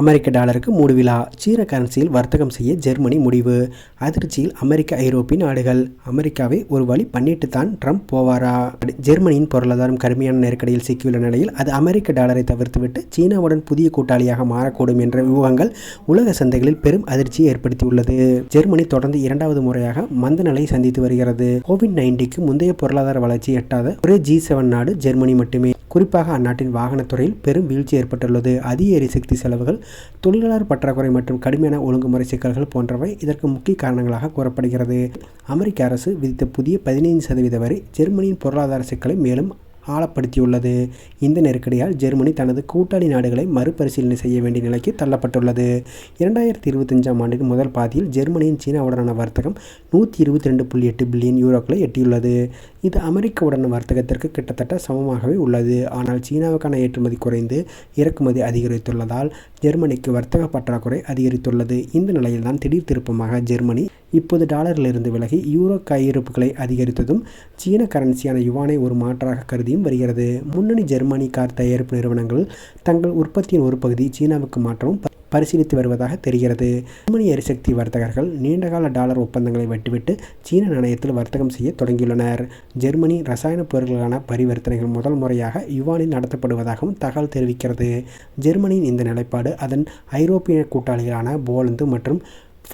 அமெரிக்க டாலருக்கு மூடு விழா சீன கரன்சியில் வர்த்தகம் செய்ய ஜெர்மனி முடிவு. அதிர்ச்சியில் அமெரிக்க ஐரோப்பிய நாடுகள். அமெரிக்காவை ஒரு வழி பண்ணிட்டு தான் ட்ரம்ப் போவாரா? ஜெர்மனியின் பொருளாதாரம் கடுமையான நெருக்கடியில் சிக்கியுள்ள நிலையில் அது அமெரிக்க டாலரை தவிர்த்துவிட்டு சீனாவுடன் புதிய கூட்டாளியாக மாறக்கூடும் என்ற வியூகங்கள் உலக சந்தைகளில் பெரும் அதிர்ச்சியை ஏற்படுத்தியுள்ளது. ஜெர்மனி தொடர்ந்து இரண்டாவது முறையாக மந்த நிலையை சந்தித்து வருகிறது. கோவிட் நைன்டிக்கு முந்தைய பொருளாதார வளர்ச்சி எட்டாத ஒரே ஜி செவன் நாடு ஜெர்மனி மட்டுமே. குறிப்பாக அந்நாட்டின் வாகனத்துறையில் பெரும் வீழ்ச்சி ஏற்பட்டுள்ளது. அதிக எரிசக்தி செலவுகள் தொழிலாளர் பற்றாக்குறை மற்றும் கடுமையான ஒழுங்குமுறை சிக்கல்கள் போன்றவை இதற்கு முக்கிய காரணங்களாக கூறப்படுகிறது. அமெரிக்க அரசு விதித்த புதிய பதினைந்து சதவீத வரை ஜெர்மனியின் பொருளாதார சிக்கலை மேலும் ஆழப்படுத்தியுள்ளது இந்த நெருக்கடியால் ஜெர்மனி தனது கூட்டாளி நாடுகளை மறுபரிசீலனை செய்ய வேண்டிய நிலைக்கு தள்ளப்பட்டுள்ளது. இரண்டாயிரத்தி இருபத்தஞ்சாம் ஆண்டின் முதல் பாதியில் ஜெர்மனியின் சீனாவுடனான வர்த்தகம் நூற்றி இருபத்தி ரெண்டு புள்ளி எட்டு பில்லியன் யூரோக்களை எட்டியுள்ளது. இது அமெரிக்காவுடன் வர்த்தகத்திற்கு கிட்டத்தட்ட சமமாகவே உள்ளது. ஆனால் சீனாவுக்கான ஏற்றுமதி குறைந்து இறக்குமதி அதிகரித்துள்ளதால் ஜெர்மனிக்கு வர்த்தக பற்றாக்குறை அதிகரித்துள்ளது. இந்த நிலையில்தான் திடீர் திருப்பமாக ஜெர்மனி இப்போது டாலரிலிருந்து விலகி யூரோ கையிருப்புகளை அதிகரித்ததும் சீன கரன்சியான யுவானை ஒரு மாற்றாக கருதியும் வருகிறது. முன்னணி ஜெர்மனி கார் தயாரிப்பு நிறுவனங்கள் தங்கள் உற்பத்தியின் ஒரு பகுதி சீனாவுக்கு மாற்றவும் பரிசீலித்து வருவதாக தெரிகிறது. ஜெர்மனி எரிசக்தி வர்த்தகர்கள் நீண்டகால டாலர் ஒப்பந்தங்களை விட்டுவிட்டு சீன நாணயத்தில் வர்த்தகம் செய்ய தொடங்கியுள்ளனர். ஜெர்மனி ரசாயன பொருட்களுக்கான பரிவர்த்தனைகள் முதல் முறையாக யுவானில் நடத்தப்படுவதாகவும் தகவல் தெரிவிக்கிறது. ஜெர்மனியின் இந்த நிலைப்பாடு அதன் ஐரோப்பிய கூட்டாளிகளான போலந்து மற்றும்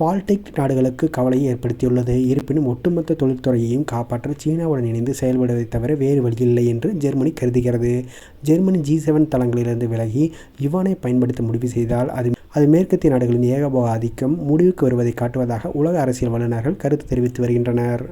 பால்டிக் நாடுகளுக்கு கவலையை ஏற்படுத்தியுள்ளது. இருப்பினும் ஒட்டுமொத்த தொழில்துறையையும் காப்பாற்ற சீனாவுடன் இணைந்து செயல்படுவதை தவிர வேறு வழியில்லை என்று ஜெர்மனி கருதுகிறது. ஜெர்மனி ஜி செவன் தளங்களிலிருந்து விலகி யுவானை பயன்படுத்த முடிவு செய்தால் அது அது மேற்கத்திய நாடுகளின் ஏகபோக ஆதிக்கம் முடிவுக்கு வருவதை காட்டுவதாக உலக அரசியல் வல்லுநர்கள் கருத்து தெரிவித்து வருகின்றனர்.